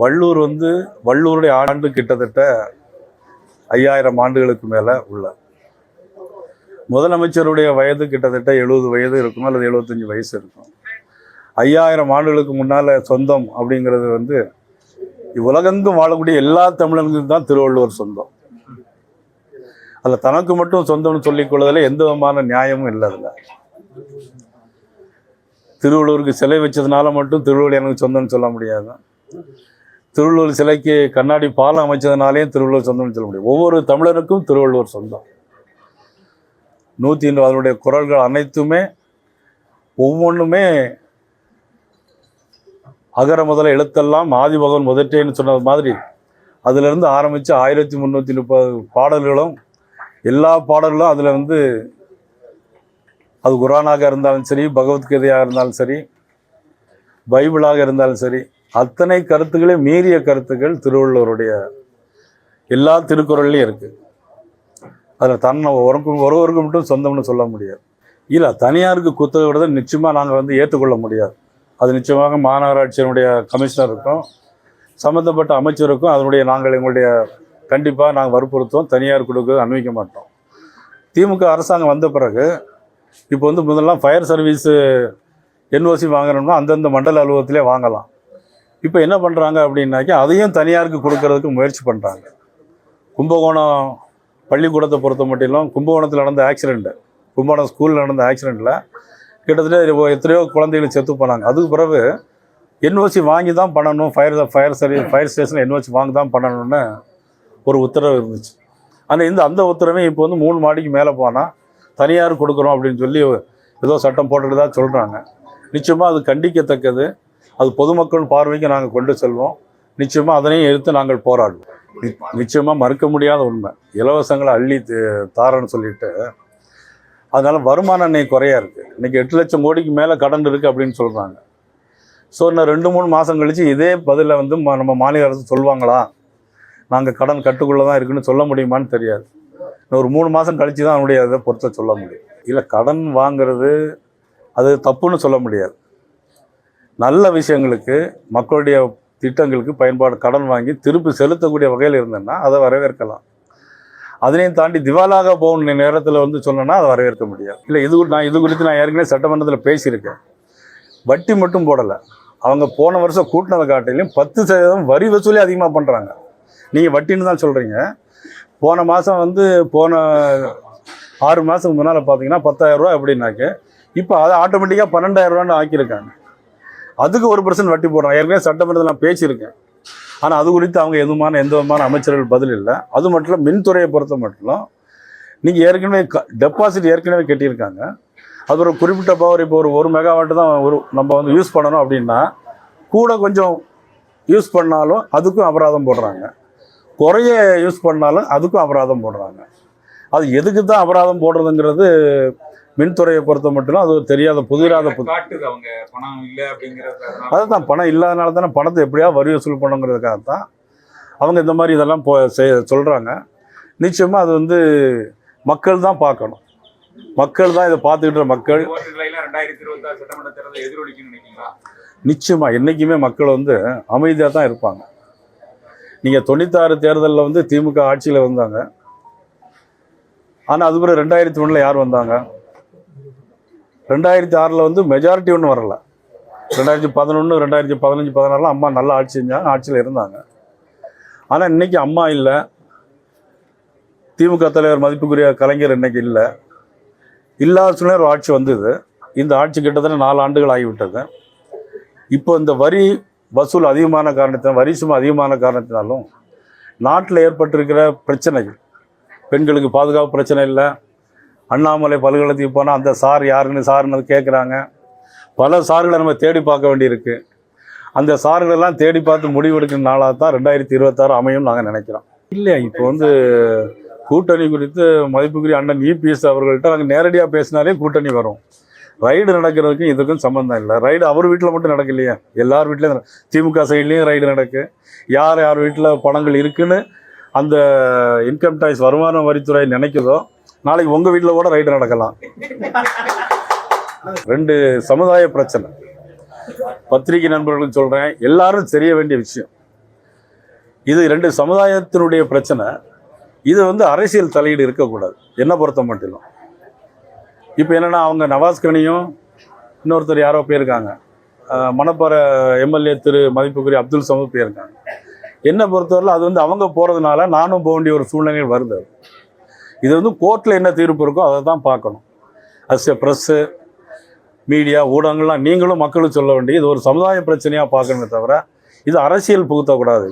வள்ளூர் வந்து வள்ளூருடைய ஆண்டு கிட்டத்தட்ட ஐயாயிரம் ஆண்டுகளுக்கு மேலே உள்ள. முதலமைச்சருடைய வயது கிட்டத்தட்ட எழுபது வயது இருக்கும் அல்லது எழுபத்தஞ்சு வயசு இருக்கும். ஐயாயிரம் ஆண்டுகளுக்கு முன்னால் சொந்தம் அப்படிங்கிறது வந்து உலகெங்கும் வாழக்கூடிய எல்லா தமிழர்களுக்கும் தான் திருவள்ளுவர் சொந்தம். அதில் தனக்கு மட்டும் சொந்தம்னு சொல்லிக் கொள்வதில் எந்த விதமான நியாயமும் இல்லை அதில். திருவள்ளுவருக்கு சிலை வச்சதுனால மட்டும் திருவள்ளுவர் எனக்கு சொந்தம்னு சொல்ல முடியாது. திருவள்ளுவர் சிலைக்கு கண்ணாடி பாலம் அமைச்சதுனாலேயும் திருவள்ளுவர் சொந்தம்னு சொல்ல முடியும். ஒவ்வொரு தமிழருக்கும் திருவள்ளுவர் சொந்தம். நூற்றி அதனுடைய குரல்கள் அனைத்துமே ஒவ்வொன்றுமே அகர முதல எழுத்தெல்லாம் ஆதிபகவன் முதற்றேன்னு சொன்னது மாதிரி அதிலிருந்து ஆரம்பித்து ஆயிரத்தி முந்நூற்றி முப்பது பாடல்களும் எல்லா பாடல்களும் அதில் வந்து அது குரானாக இருந்தாலும் சரி பகவத்கீதையாக இருந்தாலும் சரி பைபிளாக இருந்தாலும் சரி அத்தனை கருத்துக்களே மீறிய கருத்துக்கள் திருவள்ளுவருடைய எல்லா திருக்குறள்லையும் இருக்குது அதில் தன்னை ஒருக்கும் ஒருவருக்கு மட்டும் சொந்தம்னு சொல்ல முடியாது. இல்லை தனியாருக்கு குத்தகை விட நிச்சயமாக நாங்கள் வந்து ஏற்றுக்கொள்ள முடியாது. அது நிச்சயமாக மாநகராட்சியினுடைய கமிஷனருக்கும் சம்மந்தப்பட்ட அமைச்சருக்கும் அதனுடைய நாங்கள் எங்களுடைய கண்டிப்பாக நாங்கள் வற்புறுத்துவோம். தனியார் கொடுக்க அனுமதிக்க மாட்டோம். திமுக அரசாங்கம் வந்த பிறகு இப்போ வந்து முதல்லாம் ஃபயர் சர்வீஸு என்ஓசி வாங்கணும்னா அந்தந்த மண்டல அலுவலகத்திலே வாங்கலாம். இப்போ என்ன பண்ணுறாங்க அப்படின்னாக்கா அதையும் தனியாருக்கு கொடுக்கறதுக்கு முயற்சி பண்ணுறாங்க கும்பகோணம் பள்ளிக்கூடத்தை பொறுத்த மட்டும் கும்பகோணத்தில் நடந்த ஆக்சிடெண்ட்டு கும்பகோணம் ஸ்கூலில் நடந்த ஆக்சிடெண்ட்டில் கிட்டத்தட்ட எத்தனையோ குழந்தைகள் செத்து போனாங்க. அதுக்கு பிறகு என்ஓசி வாங்கி தான் பண்ணணும் fire fire service fire station NOC வாங்கி தான் பண்ணணும்னு ஒரு உத்தரவு இருந்துச்சு. ஆனால் இந்த அந்த உத்தரவே இப்போ வந்து மூணு மாடிக்கு மேலே போனால் தனியார் கொடுக்குறோம் அப்படின்னு சொல்லி ஏதோ சட்டம் போட்டுட்டு தான் சொல்கிறாங்க நிச்சயமாக அது கண்டிக்கத்தக்கது. அது பொதுமக்கள் பார்வைக்கு நாங்கள் கொண்டு செல்வோம். நிச்சயமாக அதனையும் எடுத்து நாங்கள் போராடுவோம். நிச்சயமாக மறுக்க முடியாத உண்மை. இலவசங்களை அள்ளி தாரன்னு சொல்லிட்டு அதனால் வருமானம் இன்னைக்கு குறையா இருக்குது இன்றைக்கி எட்டு லட்சம் கோடிக்கு மேலே கடன் இருக்குது அப்படின்னு சொல்கிறாங்க ஸோ இன்னும் ரெண்டு மூணு மாதம் கழித்து இதே பதிலை வந்து நம்ம மாநில அரசு சொல்லுவாங்களா நாங்கள் கடன் கட்டுக்குள்ளே தான் இருக்குன்னு சொல்ல முடியுமான்னு தெரியாது. இன்னும் ஒரு மூணு மாதம் கழித்து தான் அவனுடைய இதை பொறுத்த சொல்ல முடியும். இல்லை கடன் வாங்குறது அது தப்புன்னு சொல்ல முடியாது. நல்ல விஷயங்களுக்கு மக்களுடைய திட்டங்களுக்கு பயன்பாடு கடன் வாங்கி திருப்பி செலுத்தக்கூடிய வகையில் இருந்தேன்னா அதை வரவேற்கலாம். அதனையும் தாண்டி திவாலாக போகணும் நேரத்தில் வந்து சொன்னேன்னா அதை வரவேற்க முடியாது. இல்லை இது நான் இது குறித்து நான் ஏற்கனவே சட்டமன்றத்தில் பேசியிருக்கேன். வட்டி மட்டும் போடலை. அவங்க போன வருஷம் கூட்டினதை காட்டிலையும் பத்து சதவீதம் வரி வசூலே அதிகமாக பண்ணுறாங்க நீங்கள் வட்டின்னு தான் சொல்கிறீங்க போன மாதம் வந்து போன ஆறு மாதத்துக்கு முன்னால் பார்த்தீங்கன்னா பத்தாயிரரூவா அப்படின்னாக்க இப்போ அதை ஆட்டோமேட்டிக்காக பன்னெண்டாயிரரூவான்னு ஆக்கியிருக்காங்க. அதுக்கு ஒரு பர்சன்ட் வட்டி போடுறாங்க ஏற்கனவே சட்டமன்றத்தில் நான் பேசியிருக்கேன். ஆனால் அது குறித்து அவங்க எதுமான எந்த விதமான அமைச்சர்கள் பதில் இல்லை. அது மட்டும் இல்ல, மின்துறையை பொறுத்த மட்டும் நீங்கள் ஏற்கனவே டெபாசிட் ஏற்கனவே கட்டியிருக்காங்க. அது ஒரு குறிப்பிட்ட பவர் இப்போ ஒரு ஒரு மெகாவாட்டு தான் ஒரு நம்ம வந்து யூஸ் பண்ணணும் அப்படின்னா கூட கொஞ்சம் யூஸ் பண்ணாலும் அதுக்கும் அபராதம் போடுறாங்க. குறைய யூஸ் பண்ணாலும் அதுக்கும் அபராதம் போடுறாங்க. அது எதுக்கு தான் அபராதம் போடுறதுங்கிறது மின்துறையை பொறுத்த மட்டும் அது தெரியாத புதிராத புது அதுதான் பணம் இல்லாதனால தானே பணத்தை எப்படியாவது வரி வசூல் பண்ணுங்கிறதுக்காக தான் அவங்க இந்த மாதிரி இதெல்லாம் போ சொல்கிறாங்க நிச்சயமாக அது வந்து மக்கள் தான் பார்க்கணும். மக்கள் தான் இதை பார்த்துக்கிட்ட மக்கள். நிச்சயமாக என்றைக்குமே மக்கள் வந்து அமைதியாக தான் இருப்பாங்க. நீங்கள் தொண்ணூத்தாறு தேர்தலில் வந்து திமுக ஆட்சியில் வந்தாங்க. ஆனால் அதுக்கப்புறம் ரெண்டாயிரத்தி ஒன்றில் யார் வந்தாங்க? ரெண்டாயிரத்தி ஆறில் வந்து மெஜாரிட்டி ஒன்றும் வரல. ரெண்டாயிரத்தி பதினொன்று ரெண்டாயிரத்தி பதினஞ்சு பதினாறுல அம்மா நல்லா ஆட்சி செஞ்சாங்க ஆட்சியில் இருந்தாங்க. ஆனால் இன்றைக்கி அம்மா இல்லை. திமுக தலைவர் மதிப்புக்குரிய கலைஞர் இன்றைக்கி இல்லை. இல்லாத சூழ்நிலை ஒரு ஆட்சி வந்தது. இந்த ஆட்சி கிட்டத்தட்ட நாலு ஆண்டுகள் ஆகிவிட்டது. இப்போ இந்த வரி வசூல் அதிகமான காரணத்தினால் வரி சுமை அதிகமான காரணத்தினாலும் நாட்டில் ஏற்பட்டிருக்கிற பிரச்சனைகள் பெண்களுக்கு பாதுகாப்பு பிரச்சனை இல்லை அண்ணாமலை பல்கலைக்கழகத்துக்கு போனால் அந்த சார் யாருன்னு சாருன்னு கேட்குறாங்க பல சார்களை நம்ம தேடி பார்க்க வேண்டியிருக்கு. அந்த சார்களெல்லாம் தேடி பார்த்து முடிவெடுக்கிற நாளாக தான் ரெண்டாயிரத்தி இருபத்தாறு அமையும் நாங்கள் நினைக்கிறோம். இல்லை இப்போ வந்து கூட்டணி குறித்து மதிப்புக்குரிய அண்ணன் இபிஎஸ் அவர்கள்ட்ட நாங்கள் நேரடியாக பேசினாலே கூட்டணி வரும். ரைடு நடக்கிறதுக்கும் இதுக்கும் சம்மந்தம் இல்லை. ரைடு அவர் வீட்டில் மட்டும் நடக்கலையே. எல்லார் வீட்லேயும் திமுக சைட்லேயும் ரைடு நடக்கு. யார் யார் வீட்டில் பணங்கள் இருக்குன்னு அந்த இன்கம் டேக்ஸ் வருமான வரித்துறை நினைக்குதோ நாளைக்கு உங்கள் வீட்டில் கூட ரைடு நடக்கலாம். ரெண்டு சமுதாய பிரச்சனை. பத்திரிகை நண்பர்களுக்கு சொல்கிறேன் எல்லாரும் தெரிய வேண்டிய விஷயம். இது ரெண்டு சமுதாயத்தினுடைய பிரச்சனை. இது வந்து அரசியல் தலையீடு இருக்கக்கூடாது. என்ன பொறுத்த மட்டும் இப்போ என்னென்னா அவங்க நவாஸ்கனியும் இன்னொருத்தர் யாரோ போயிருக்காங்க. மணப்பாறை எம்எல்ஏ திரு மதிப்புக்குரிய அப்துல் சமத் போயிருக்காங்க. என்னை பொறுத்தவரையில் அது வந்து அவங்க போகிறதுனால நானும் போக வேண்டிய ஒரு சூழ்நிலைகள் வருது. இது வந்து கோர்ட்டில் என்ன தீர்ப்பு இருக்கோ அதை தான் பார்க்கணும். அஸ் எ ப்ரெஸ்ஸு மீடியா ஊடகங்கள்லாம் நீங்களும் மக்களும் சொல்ல வேண்டிய இது ஒரு சமுதாய பிரச்சனையாக பார்க்கணுமே தவிர இது அரசியல் புகுத்தக்கூடாது.